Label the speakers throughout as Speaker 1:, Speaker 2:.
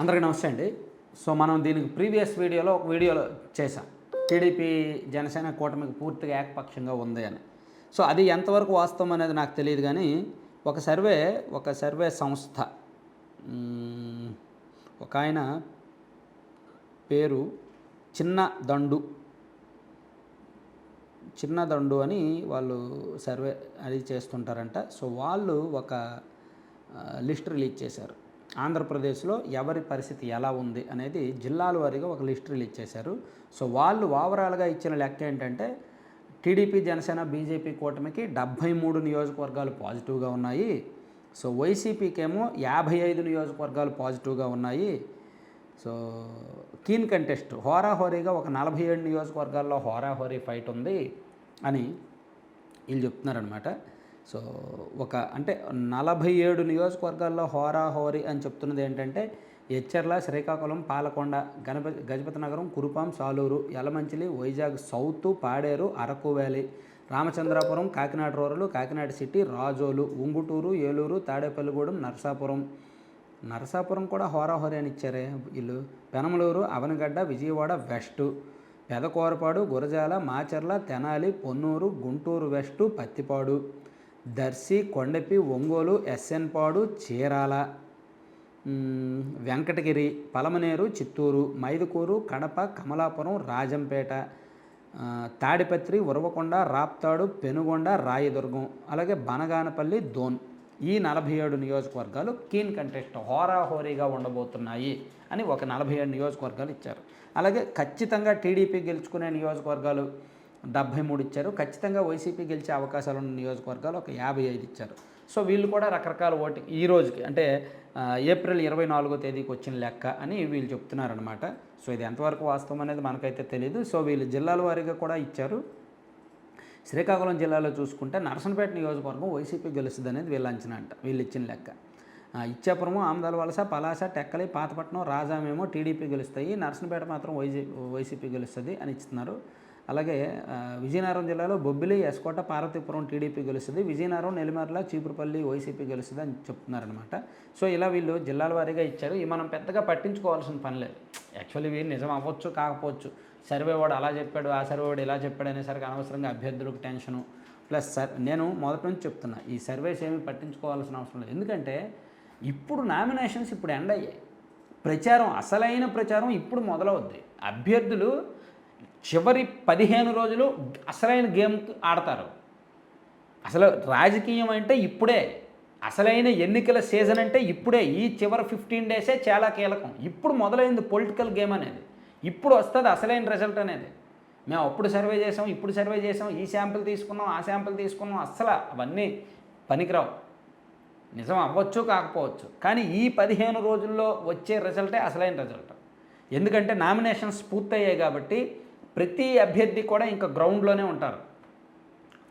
Speaker 1: అందరికీ నమస్తే అండి. సో మనం దీనికి ప్రీవియస్ వీడియోలో ఒక వీడియోలో చేసాం టీడీపీ జనసేన కూటమికి పూర్తిగా ఏకపక్షంగా ఉంది అని. సో అది ఎంతవరకు వాస్తవం అనేది నాకు తెలియదు కానీ ఒక సర్వే ఒక సర్వే సంస్థ ఒక ఆయన పేరు చిన్న దండు. చిన్న దండు అని వాళ్ళు సర్వే అది చేస్తుంటారంట. సో వాళ్ళు ఒక లిస్ట్ రిలీజ్ చేశారు. ఆంధ్రప్రదేశ్లో ఎవరి పరిస్థితి ఎలా ఉంది అనేది జిల్లాల వారీగా ఒక లిస్ట్ రిలీజ్ చేశారు. సో వాళ్ళు ఓవరాల్గా ఇచ్చిన లెక్క ఏంటంటే టీడీపీ జనసేన బీజేపీ కూటమికి డెబ్భై మూడు నియోజకవర్గాలు పాజిటివ్గా ఉన్నాయి. సో వైసీపీకి ఏమో యాభై ఐదు నియోజకవర్గాలు పాజిటివ్గా ఉన్నాయి. సో కీన్ కంటెస్ట్ హోరాహోరీగా ఒక నలభై ఏడు నియోజకవర్గాల్లో హోరాహోరీ ఫైట్ ఉంది అని వీళ్ళు చెప్తున్నారనమాట సో ఒక అంటే నలభై ఏడు నియోజకవర్గాల్లో హోరాహోరీ అని చెప్తున్నది ఏంటంటే Etcherla Srikakulam Palakonda గణప Gajapathinagaram Kurupam Saluru Yelamanchili Vizag south Paderu Araku valley Ramachandrapuram Kakinada rural Kakinada city Razole Unguturu Eluru Tadepalligudem Narasapuram. Narasapuram కూడా హోరాహోరీ అని ఇచ్చారే వీళ్ళు. Penamaluru Avanigadda Vijayawada west Pedakurapadu Gurajala Macherla Tenali Ponnur Guntur west Pattipadu. Darsi Kondapi Ongole SN Padu Chirala. Venkatagiri Palamaner Chittoor Mydukur Kadapa Kamalapuram Rajampet Tadipatri Uravakonda Raptadu Penukonda Rayadurgam అలాగే బనగానపల్లి దోన్. ఈ నలభై ఏడు నియోజకవర్గాలు కీన్ కంటెస్ట్ హోరాహోరీగా ఉండబోతున్నాయి అని ఒక నలభై ఏడు నియోజకవర్గాలు ఇచ్చారు. అలాగే ఖచ్చితంగా టీడీపీ గెలుచుకునే నియోజకవర్గాలు డెబ్భై మూడు ఇచ్చారు. ఖచ్చితంగా వైసీపీ గెలిచే అవకాశాలు ఉన్న నియోజకవర్గాలు ఒక యాభై ఐదు ఇచ్చారు. సో వీళ్ళు కూడా రకరకాల ఓటింగ్ ఈ రోజుకి అంటే ఏప్రిల్ ఇరవై నాలుగో తేదీకి వచ్చిన లెక్క అని వీళ్ళు చెప్తున్నారనమాట సో ఇది ఎంతవరకు వాస్తవం అనేది మనకైతే తెలియదు సో వీళ్ళు జిల్లాల వారీగా కూడా ఇచ్చారు. శ్రీకాకుళం జిల్లాలో చూసుకుంటే నరసనపేట నియోజకవర్గం వైసీపీ గెలుస్తుంది అనేది వీళ్ళు అంచనా అంట వీళ్ళు ఇచ్చిన లెక్క. ఇచ్చాపురము ఆమదాల వలస పలాస టెక్కలి పాతపట్నం రాజామేమో టీడీపీ గెలుస్తాయి. నరసనపేట మాత్రం వైజీ వైసీపీ గెలుస్తుంది అని ఇస్తున్నారు. అలాగే విజయనగరం జిల్లాలో బొబ్బిలి ఎస్కోట పార్వతీపురం టీడీపీ గెలుస్తుంది. విజయనగరం నెల్లిమర్ల చీపురుపల్లి వైసీపీ గెలుస్తుంది అని చెప్తున్నారనమాట సో ఇలా వీళ్ళు జిల్లాల వారీగా ఇచ్చారు. ఇవి మనం పెద్దగా పట్టించుకోవాల్సిన పని లేదు. యాక్చువల్లీ ఇవి నిజం అవ్వచ్చు కాకపోవచ్చు. సర్వే వాడు అలా చెప్పాడు ఆ సర్వే వాడు ఇలా చెప్పాడు అనేసరికి అనవసరంగా అభ్యర్థులకు టెన్షను. ప్లస్ సర్ నేను మొదటి నుంచి చెప్తున్నా ఈ సర్వేస్ ఏమి పట్టించుకోవాల్సిన అవసరం లేదు. ఎందుకంటే ఇప్పుడు నామినేషన్స్ ఇప్పుడు ఎండ్ అయ్యాయి. ప్రచారం అసలైన ప్రచారం ఇప్పుడు మొదలవుద్ది. అభ్యర్థులు చివరి పదిహేను రోజులు అసలైన గేమ్ ఆడతారు. అసలు రాజకీయం అంటే ఇప్పుడే అసలైన ఎన్నికల సీజన్ అంటే ఇప్పుడే ఈ చివరి ఫిఫ్టీన్ డేసే చాలా కీలకం. ఇప్పుడు మొదలైంది పొలిటికల్ గేమ్ అనేది. ఇప్పుడు వస్తుంది అసలైన రిజల్ట్ అనేది. మేము అప్పుడు సర్వే చేసాం ఇప్పుడు సర్వే చేసాం ఈ శాంపిల్ తీసుకున్నాం ఆ శాంపిల్ తీసుకున్నాం అస్సలు అవన్నీ పనికిరావు. నిజం అవ్వచ్చు కాకపోవచ్చు. కానీ ఈ పదిహేను రోజుల్లో వచ్చే రిజల్టే అసలైన రిజల్ట్. ఎందుకంటే నామినేషన్స్ పూర్తయ్యాయి కాబట్టి ప్రతి అభ్యర్థి కూడా ఇంకా గ్రౌండ్లోనే ఉంటారు.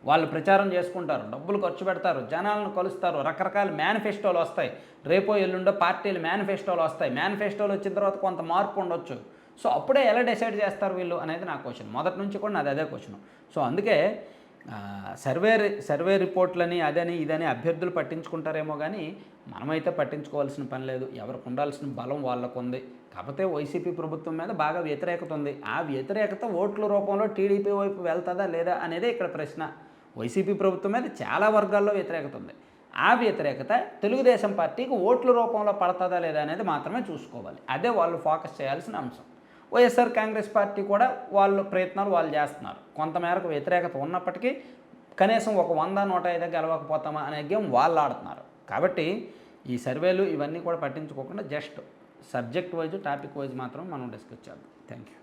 Speaker 1: వాళ్ళు ప్రచారం చేసుకుంటారు డబ్బులు ఖర్చు పెడతారు జనాలను కలుస్తారు రకరకాల మేనిఫెస్టోలు వస్తాయి. రేపో ఎల్లుండో పార్టీలు మేనిఫెస్టోలు వస్తాయి. మేనిఫెస్టోలు వచ్చిన తర్వాత కొంత మార్పు ఉండొచ్చు. సో అప్పుడే ఎలా డిసైడ్ చేస్తారు వీళ్ళు అనేది నా క్వశ్చన్. మొదటి నుంచి కూడా నాది అదే క్వశ్చన్. సో అందుకే సర్వే రి- సర్వే రిపోర్ట్లని అదని ఇదని అభ్యర్థులు పట్టించుకుంటారేమో కానీ మనమైతే పట్టించుకోవాల్సిన పని లేదు. ఎవరికి ఉండాల్సిన బలం వాళ్ళకు ఉంది కాకపోతే వైసీపీ ప్రభుత్వం మీద బాగా వ్యతిరేకత ఉంది ఆ వ్యతిరేకత ఓట్ల రూపంలో టీడీపీ వైపు వెళ్తుందా లేదా అనేదే ఇక్కడ ప్రశ్న. వైసీపీ ప్రభుత్వం మీద చాలా వర్గాల్లో వ్యతిరేకత ఉంది. ఆ వ్యతిరేకత తెలుగుదేశం పార్టీకి ఓట్ల రూపంలో పడుతుందా లేదా అనేది మాత్రమే చూసుకోవాలి. అదే వాళ్ళు ఫోకస్ చేయాల్సిన అంశం. వైఎస్ఆర్ కాంగ్రెస్ పార్టీ కూడా వాళ్ళ ప్రయత్నాలు వాళ్ళు చేస్తున్నారు. కొంతమేరకు వ్యతిరేకత ఉన్నప్పటికీ కనీసం ఒక వంద నూట ఐదు గెలవకపోతామా అనే గేమ్ వాళ్ళు ఆడుతున్నారు. కాబట్టి ఈ సర్వేలు ఇవన్నీ కూడా పట్టించుకోకుండా just subject wise topic wise మాత్రం మనం డిస్కస్ చేద్దాం. Thank you